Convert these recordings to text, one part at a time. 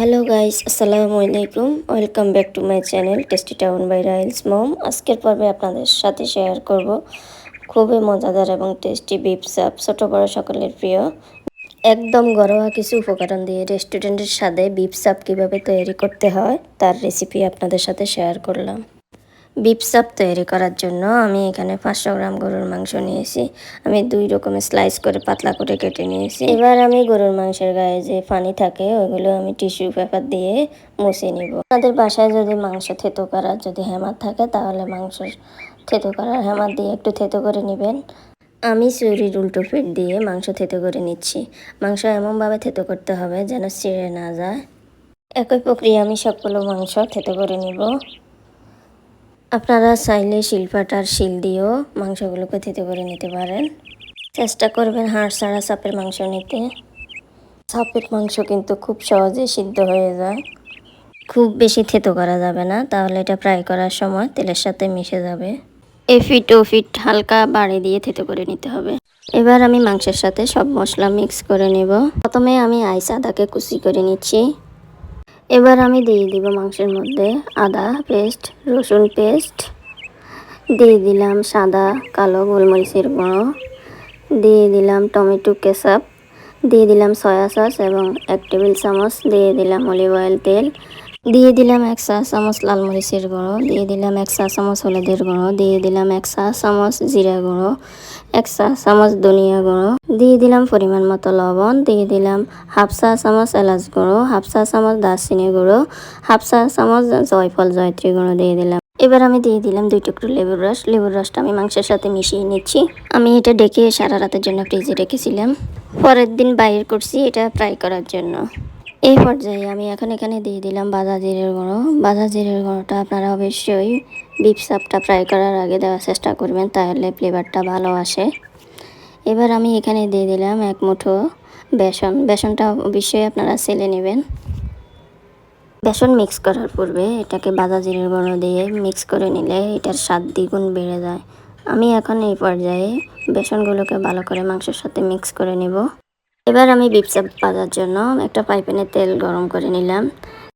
Hello guys আসসালামু আলাইকুম welcome back to my channel tasty town by রাইলস mom আজকের পর্বে আপনাদের সাথে শেয়ার করব খুবই মজাদার এবং টেস্টি বিপ সাপ ছোটো বড় সকলের প্রিয়। একদম ঘরোয়া কিছু উপকরণ দিয়ে রেস্টুরেন্টের স্বাদে বিপ সাপ কীভাবে তৈরি করতে হয়, তার রেসিপি আপনাদের সাথে শেয়ার করলাম। বিফ সাপ তৈরি করার জন্য আমি এখানে পাঁচশো গ্রাম গরুর মাংস নিয়েছি। আমি দুই রকমের স্লাইস করে পাতলা করে কেটে নিয়েছি। এবার আমি গরুর মাংসের গায়ে যে পানি থাকে, ওইগুলো আমি টিস্যু পেপার দিয়ে মুছে নিব। আপনাদের বাসায় যদি মাংস থেতো করার যদি হ্যামার থাকে, তাহলে মাংস থেতো করার হ্যামার দিয়ে একটু থেতো করে নেবেন। আমি চুরির উল্টো পিঠ দিয়ে মাংস থেতো করে নিচ্ছি। মাংস এমনভাবে থেতো করতে হবে যেন ছিঁড়ে না যায়। একই প্রক্রিয়া আমি সবগুলো মাংস থেতো করে নিব। আপনারা চাইলে শিলপাটার শিল দিয়েও মাংসগুলোকে থেতে করে নিতে পারেন। চেষ্টা করবেন হাড় ছাড়া সাপের মাংস নিতে। সাপের মাংস কিন্তু খুব সহজে সিদ্ধ হয়ে যায়। খুব বেশি থেতো করা যাবে না, তাহলে এটা ফ্রাই করার সময় তেলের সাথে মিশে যাবে। এ ফিট ও ফিট হালকা বাড়ি দিয়ে থেতো করে নিতে হবে। এবার আমি মাংসের সাথে সব মশলা মিক্স করে নেব। প্রথমে আমি আইস আদাকে কুচি করে নিচ্ছি। এবার আমি দিয়ে দিব মাংসের মধ্যে আদা পেস্ট, রসুন পেস্ট। দিয়ে দিলাম সাদা, কালো গোলমরিচের গুঁড়ো। দিয়ে দিলাম টমেটো কেচাপ। দিয়ে দিলাম সয়া সস এবং এক টেবিল চামচ। দিয়ে দিলাম অলিভ অয়েল তেল। দিয়ে দিলাম এক চা চামচ লাল মরিচের গুঁড়ো, দিয়ে দিলাম এক চা চামচ হলুদের গুঁড়ো, দিয়ে দিলাম এক চা চামচ জিরা গুঁড়ো, এক চা চামচ ধনিয়া গুঁড়ো, দিয়ে দিলাম পরিমাণ মতো লবণ, দিয়ে দিলাম হাফ চা চামচ এলাচ গুঁড়ো, হাফ চা চামচ দারচিনি গুঁড়ো, হাফ চা চামচ জয়ফল জয়ত্রী গুঁড়ো দিয়ে দিলাম। এবার আমি দিয়ে দিলাম দুই টুকরো লেবুর রস, লেবুর রসটা আমি মাংসের সাথে মিশিয়ে নিচ্ছি। আমি এটা ডেকে সারা রাতের জন্য ফ্রিজে রেখেছিলাম। পরের দিন বাইর করছি এটা ফ্রাই করার জন্য। এই পর্যায়ে আমি এখন এখানে দিয়ে দিলাম বাদা জিরের গুঁড়ো। বাদা জিরের গুঁড়োটা আপনারা অবশ্যই বিফ সাপটা ফ্রাই করার আগে দেওয়ার চেষ্টা করবেন, তাহলে ফ্লেভারটা ভালো আসে। এবার আমি এখানে দিয়ে দিলাম এক মুঠো বেসন। বেসনটা অবশ্যই আপনারা সেলে নেবেন। বেসন মিক্স করার পূর্বে এটাকে বাদা জিরের গুঁড়ো দিয়ে মিক্স করে নিলে এটার স্বাদ দ্বিগুণ বেড়ে যায়। আমি এখন এই পর্যায়ে বেসনগুলোকে ভালো করে মাংসের সাথে মিক্স করে নেব। এবার আমি বিপসা ভাজার জন্য একটা পাইপেনে তেল গরম করে নিলাম।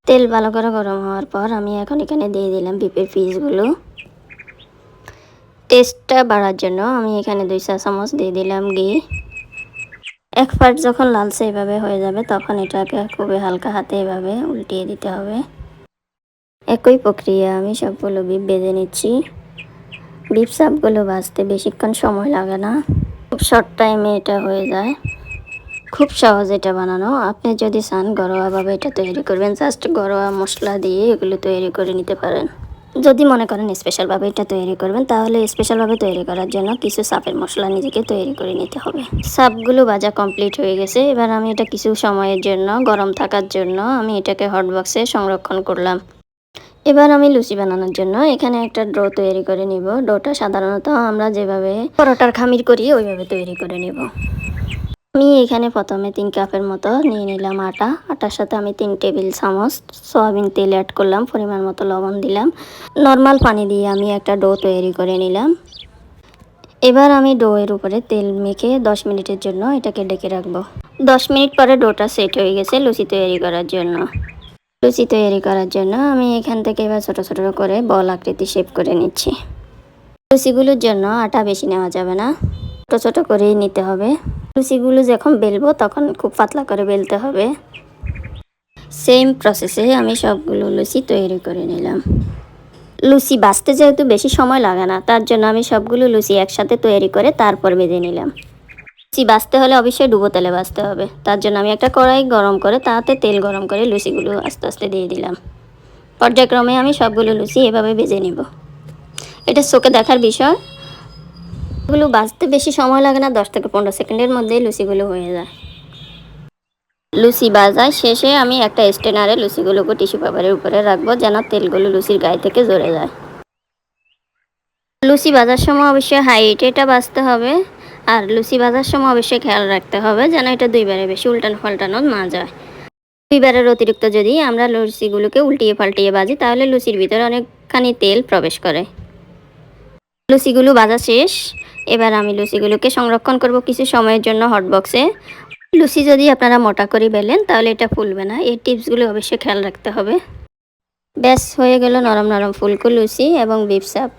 তেল ভালো করে গরম হওয়ার পর আমি এখন এখানে দিয়ে দিলাম বিপের পিসগুলো। টেস্টটা বাড়ার জন্য আমি এখানে দুই চা চামচ দিয়ে দিলাম ঘি। এক পার্ট যখন লালচে এভাবে হয়ে যাবে তখন এটাকে খুবই হালকা হাতে এভাবে উল্টিয়ে দিতে হবে। একই প্রক্রিয়া আমি সবগুলো বিপ বেজে নিচ্ছি। বিপ সাপগুলো ভাজতে বেশিক্ষণ সময় লাগে না। খুব শর্ট টাইমে এটা হয়ে যায়। খুব সহজ এটা বানানো। আপনি যদি চান ঘরোয়াভাবে এটা তৈরি করবেন জাস্ট ঘরোয়া মশলা দিয়ে এগুলো তৈরি করে নিতে পারেন। যদি মনে করেন স্পেশালভাবে এটা তৈরি করবেন, তাহলে স্পেশালভাবে তৈরি করার জন্য কিছু সাপের মশলা নিজেকে তৈরি করে নিতে হবে। সাপগুলো ভাজা কমপ্লিট হয়ে গেছে। এবার আমি এটা কিছু সময়ের জন্য, গরম থাকার জন্য আমি এটাকে হটবক্সে সংরক্ষণ করলাম। এবার আমি লুচি বানানোর জন্য এখানে একটা ডো তৈরি করে নিব। ডোটা সাধারণত আমরা যেভাবে পরোটার খামির করি, ওইভাবে তৈরি করে নিব। আমি এখানে প্রথমে তিন কাপের মতো নিয়ে নিলাম আটা। আটার সাথে আমি তিন টেবিল চামচ সয়াবিন তেল অ্যাড করলাম, পরিমাণ মতো লবণ দিলাম। নর্মাল পানি দিয়ে আমি একটা ডো তৈরি করে নিলাম। এবার আমি ডোয়ের উপরে তেল মেখে দশ মিনিটের জন্য এটাকে ডেকে রাখব। দশ মিনিট পরে ডোটা সেট হয়ে গেছে লুচি তৈরি করার জন্য। লুচি তৈরি করার জন্য আমি এখান থেকে এবার ছোটো ছোটো করে বল আকৃতি শেপ করে নিচ্ছি। লুচিগুলোর জন্য আটা বেশি নেওয়া যাবে না। ছোটো ছোটো করেই নিতে হবে। লুচিগুলো যখন বেলবো তখন খুব পাতলা করে বেলতে হবে। সেম প্রসেসে আমি সবগুলো লুচি তৈরি করে নিলাম। লুচি বাঁচতে যেহেতু বেশি সময় লাগে না, তার জন্য আমি সবগুলো লুচি একসাথে তৈরি করে তারপর বেঁধে নিলাম। লুচি বাঁচতে হলে অবশ্যই ডুবো তেলে বাঁচতে হবে। তার জন্য আমি একটা কড়াই গরম করে, তাতে তেল গরম করে লুচিগুলো আস্তে আস্তে দিয়ে দিলাম। পর্যায়ক্রমে আমি সবগুলো লুচি এভাবে ভেজে নিব। এটা চোখে দেখার বিষয়। এগুলো বাজতে বেশি সময় লাগে না, দশ থেকে পনেরো সেকেন্ডের মধ্যেই লুচিগুলো হয়ে যায়। লুচি বাজা শেষে আমি একটা স্টেনারে লুচিগুলোকে টিস্যু পেপারের উপরে রাখব, যেন তেলগুলো লুচির গায়ে থেকে ঝরে যায়। লুচি বাজার সময় অবশ্যই হাইট এটা বাজতে হবে, আর লুচি বাজার সময় অবশ্যই খেয়াল রাখতে হবে, যেন এটা দুইবারে বেশি উল্টানো পাল্টানো না যায়। দুইবারের অতিরিক্ত যদি আমরা লুচিগুলোকে উল্টিয়ে পাল্টিয়ে বাজি, তাহলে লুচির ভিতরে অনেকখানি তেল প্রবেশ করে। লুচিগুলো বাজা শেষ এবার আমি লুচিগুলোকে সংরক্ষণ করব কিছু সময়ের জন্য হটবক্সে লুচি যদি আপনারা মোটা করে বেলেন, তাহলে এটা ফুলবে না। এই টিপসগুলো অবশ্যই খেয়াল রাখতে হবে। ব্যাস, হয়ে গেল নরম নরম ফুলকো লুচি এবং বিপসাপ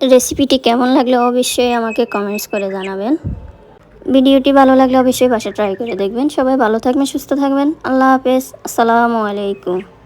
রেসিপিটি কেমন লাগল অবশ্যই আমাকে কমেন্টস করে জানাবেন। ভিডিওটি ভালো লাগলে অবশ্যই বাসা ট্রাই করে দেখবেন। সবাই ভালো থাকবেন, সুস্থ থাকবেন। আল্লাহ হাফেজ। আসসালামু আলাইকুম।